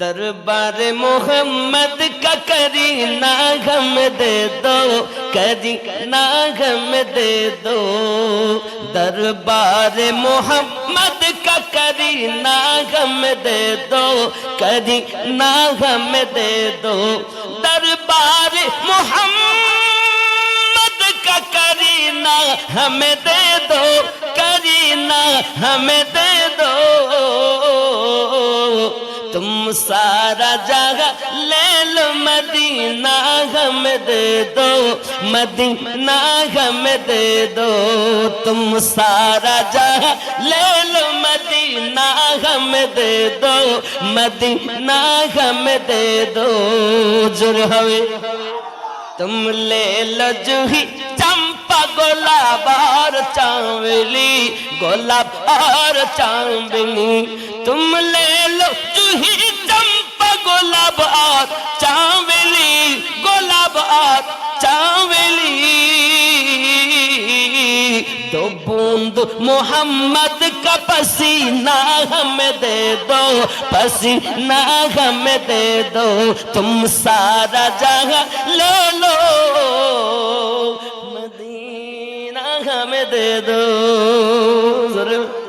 दरबार मोहम्मद का करीना गम दे दो, करीना गम दे दो। दरबार मोहम्मद का करीना गम दे दो, करीना गम दे दो। दरबार मोहम्मद का करीना हमें दे दो, करीना हमें दे दो तुम सारा जगह ले लो मदीना हम दे दो, मदीना हम दे दो। तुम सारा जगह ले लो मदीना हम दे दो, मदीना हम दे दो। जुर हवे तुम ले लो जूही चंपा गुलाब और चावली गुलाब और चावली तुम ले लो दो मोहम्मद का पसीना हमें दे दो पसीना हमें दे दो तुम सारा जहां ले लो मदीना हमें दे दो जरूर